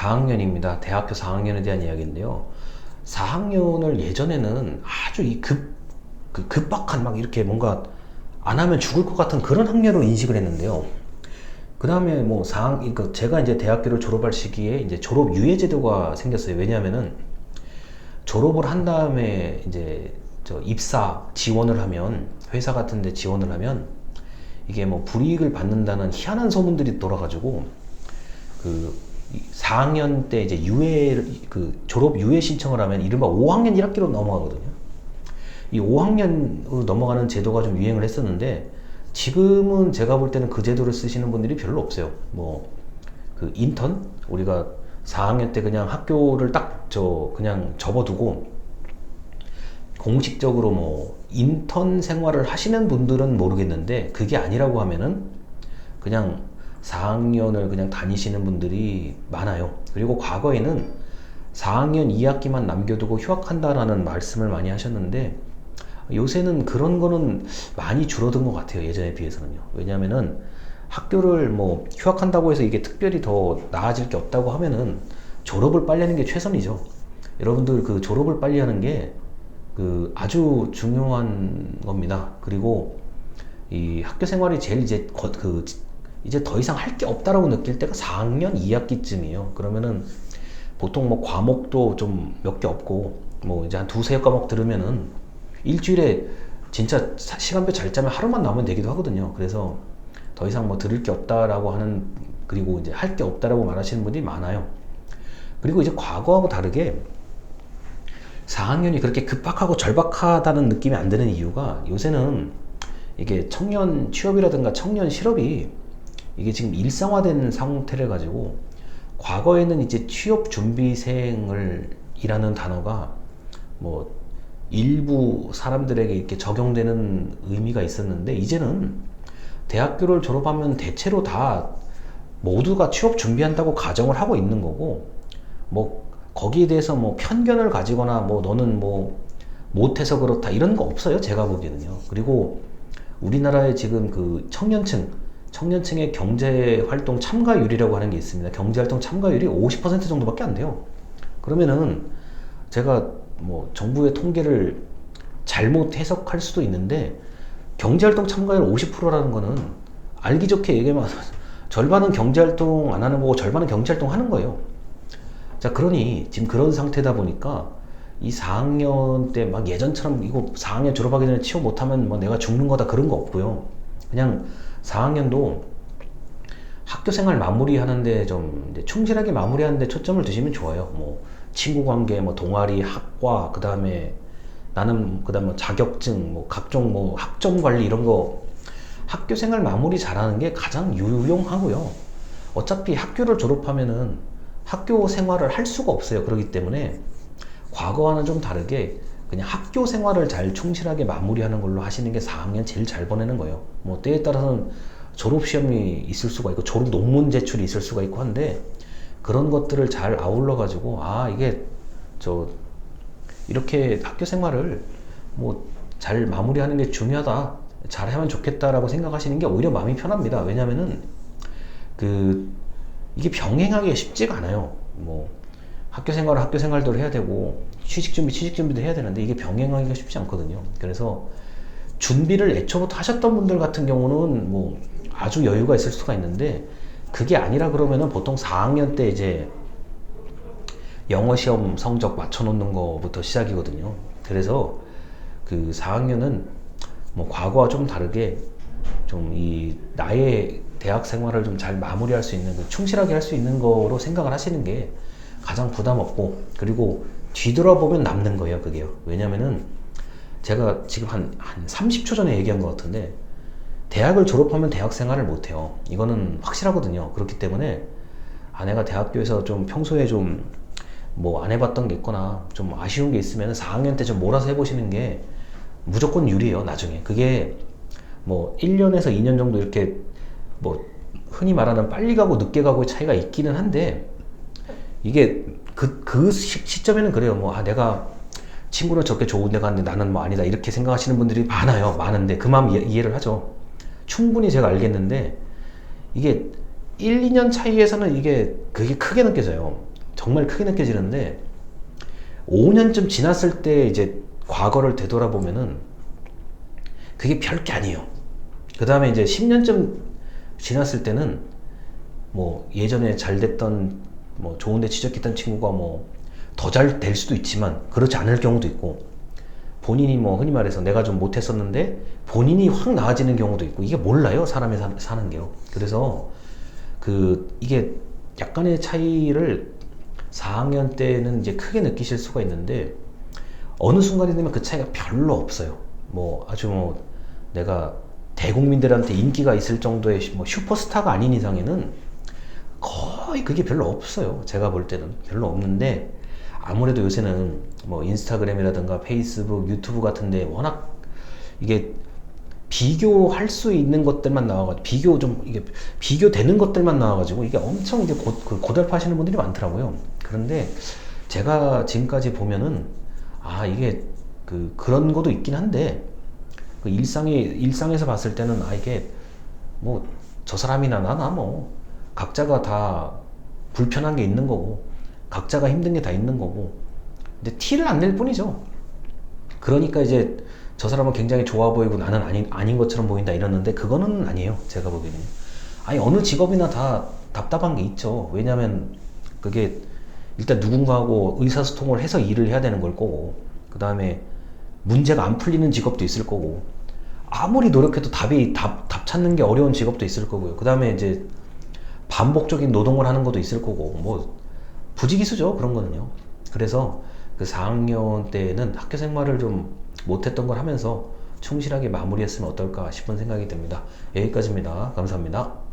4학년입니다. 대학교 4학년에 대한 이야기인데요. 4학년을 예전에는 아주 이 급, 그 급박한 막 이렇게 뭔가 안 하면 죽을 것 같은 그런 학년으로 인식을 했는데요. 그 다음에 뭐 4학, 그러니까 제가 이제 대학교를 졸업할 시기에 이제 졸업 유예 제도가 생겼어요. 왜냐하면은 졸업을 한 다음에 이제 저 입사 지원을 하면 회사 같은 데 지원을 하면 이게 뭐 불이익을 받는다는 희한한 소문들이 돌아가지고 그 4학년 때 이제 유예 그 졸업 유예 신청을 하면 이른바 5학년 1학기로 넘어가거든요. 이 5학년으로 넘어가는 제도가 좀 유행을 했었는데 지금은 제가 볼 때는 그 제도를 쓰시는 분들이 별로 없어요. 뭐 그 인턴 우리가 4학년 때 그냥 학교를 딱 저 그냥 접어두고 공식적으로 뭐 인턴 생활을 하시는 분들은 모르겠는데 그게 아니라고 하면은 그냥 4학년을 그냥 다니시는 분들이 많아요. 그리고 과거에는 4학년 2학기만 남겨두고 휴학한다라는 말씀을 많이 하셨는데 요새는 그런 거는 많이 줄어든 것 같아요. 예전에 비해서는요. 왜냐면은 학교를 뭐 휴학한다고 해서 이게 특별히 더 나아질 게 없다고 하면은 졸업을 빨리 하는 게 최선이죠. 여러분들 그 졸업을 빨리 하는 게 그 아주 중요한 겁니다. 그리고 이 학교 생활이 제일 이제 거, 그 이제 더 이상 할 게 없다라고 느낄 때가 4학년 2학기쯤이에요. 그러면은 보통 뭐 과목도 좀 몇 개 없고 뭐 이제 한 두세 과목 들으면은 일주일에 진짜 시간표 잘 짜면 하루만 나오면 되기도 하거든요. 그래서 더 이상 뭐 들을 게 없다라고 하는 그리고 이제 할 게 없다라고 말하시는 분들이 많아요. 그리고 이제 과거하고 다르게 4학년이 그렇게 급박하고 절박하다는 느낌이 안 드는 이유가 요새는 이게 청년 취업이라든가 청년 실업이 이게 지금 일상화된 상태를 가지고 과거에는 이제 취업 준비생을 이라는 단어가 뭐 일부 사람들에게 이렇게 적용되는 의미가 있었는데 이제는 대학교를 졸업하면 대체로 다 모두가 취업 준비한다고 가정을 하고 있는 거고 뭐 거기에 대해서 뭐 편견을 가지거나 뭐 너는 뭐 못해서 그렇다 이런 거 없어요 제가 보기에는요. 그리고 우리나라의 지금 그 청년층 청년층의 경제 활동 참가율이라고 하는 게 있습니다 경제 활동 참가율이 50% 정도밖에 안 돼요 그러면은 제가 뭐 정부의 통계를 잘못 해석할 수도 있는데 경제 활동 참가율 50%라는 거는 알기 좋게 얘기하면 절반은 경제 활동 안 하는 거고 절반은 경제 활동 하는 거예요. 자, 그러니 지금 그런 상태다 보니까 이 4학년 때 막 예전처럼 이거 4학년 졸업하기 전에 취업 못하면 뭐 내가 죽는 거다 그런 거 없고요. 그냥 4학년도 학교 생활 마무리하는데 좀 충실하게 마무리하는데 초점을 두시면 좋아요. 뭐 친구 관계, 뭐 동아리, 학과, 그 다음에 나는 그 다음 뭐 자격증, 뭐 각종 뭐 학점 관리 이런 거 학교 생활 마무리 잘하는 게 가장 유용하고요. 어차피 학교를 졸업하면은 학교 생활을 할 수가 없어요. 그렇기 때문에 과거와는 좀 다르게 그냥 학교 생활을 잘 충실하게 마무리하는 걸로 하시는 게 4학년 제일 잘 보내는 거예요. 뭐 때에 따라서는 졸업 시험이 있을 수가 있고 졸업 논문 제출이 있을 수가 있고 한데 그런 것들을 잘 아울러 가지고 아 이게 저 이렇게 학교 생활을 뭐 잘 마무리하는 게 중요하다 잘 하면 좋겠다라고 생각하시는 게 오히려 마음이 편합니다 왜냐면은 그 이게 병행하기가 쉽지가 않아요 뭐 학교 생활을 학교 생활대로 해야 되고 취직 준비 취직 준비도 해야 되는데 이게 병행하기가 쉽지 않거든요 그래서 준비를 애초부터 하셨던 분들 같은 경우는 뭐 아주 여유가 있을 수가 있는데 그게 아니라 그러면은 보통 4학년 때 이제 영어 시험 성적 맞춰놓는 거부터 시작이거든요. 그래서 그 4학년은 뭐 과거와 좀 다르게 좀 이 나의 대학 생활을 좀 잘 마무리할 수 있는 그 충실하게 할 수 있는 거로 생각을 하시는 게 가장 부담 없고 그리고 뒤돌아보면 남는 거예요 그게요 왜냐면은 제가 지금 한, 한 30초 전에 얘기한 것 같은데 대학을 졸업하면 대학 생활을 못해요. 이거는 확실하거든요. 그렇기 때문에 아내가 대학교에서 좀 평소에 좀 뭐 안 해봤던 게 있거나 좀 아쉬운 게 있으면 4학년 때 좀 몰아서 해보시는 게 무조건 유리해요. 나중에. 그게 뭐 1년에서 2년 정도 이렇게 뭐 흔히 말하는 빨리 가고 늦게 가고의 차이가 있기는 한데 이게 그, 그 시, 점에는 그래요. 뭐, 아, 내가 친구를 저렇게 좋은 데 갔는데 나는 뭐 아니다. 이렇게 생각하시는 분들이 많아요. 많은데 그 마음 이해, 를 하죠. 충분히 제가 알겠는데 이게 1, 2년 차이에서는 이게 그게 크게 느껴져요. 정말 크게 느껴지는데 5년쯤 지났을 때 이제 과거를 되돌아보면은 그게 별게 아니에요. 그 다음에 이제 10년쯤 지났을 때는 뭐 예전에 잘 됐던 뭐 좋은데 취직했던 친구가 뭐 더 잘 될 수도 있지만 그렇지 않을 경우도 있고 본인이 뭐 흔히 말해서 내가 좀 못했었는데 본인이 확 나아지는 경우도 있고 이게 몰라요 사람이 사, 사는 게요. 그래서 그 이게 약간의 차이를 4학년 때는 이제 크게 느끼실 수가 있는데 어느 순간이 되면 그 차이가 별로 없어요. 뭐 아주 뭐 내가 대국민들한테 인기가 있을 정도의 뭐 슈퍼스타가 아닌 이상에는 거의 그게 별로 없어요. 제가 볼 때는 별로 없는데 아무래도 요새는 뭐 인스타그램이라든가 페이스북, 유튜브 같은데 워낙 이게 비교할 수 있는 것들만 나와가지고 비교 좀 이게 비교되는 것들만 나와가지고 이게 엄청 이제 고, 그 고달파하시는 분들이 많더라고요. 그런데 제가 지금까지 보면은 아 이게 그 그런 것도 있긴 한데 그 일상이 일상에서 봤을 때는 아 이게 뭐 저 사람이나 나나 뭐 각자가 다 불편한 게 있는 거고 각자가 힘든 게 다 있는 거고 근데 티를 안 낼 뿐이죠. 그러니까 이제 저 사람은 굉장히 좋아 보이고 나는 아닌, 아닌 것처럼 보인다 이러는데 그거는 아니에요. 제가 보기에는. 아니 어느 직업이나 다 답답한 게 있죠. 왜냐하면 그게 일단 누군가하고 의사소통을 해서 일을 해야 되는 걸 거고 그 다음에 문제가 안 풀리는 직업도 있을 거고 아무리 노력해도 답이 답, 답 찾는 게 어려운 직업도 있을 거고요. 그 다음에 이제 반복적인 노동을 하는 것도 있을 거고 뭐 부지기수죠 그런 거는요. 그래서 그 4학년 때는 학교 생활을 좀 못했던 걸 하면서 충실하게 마무리했으면 어떨까 싶은 생각이 듭니다. 여기까지입니다. 감사합니다.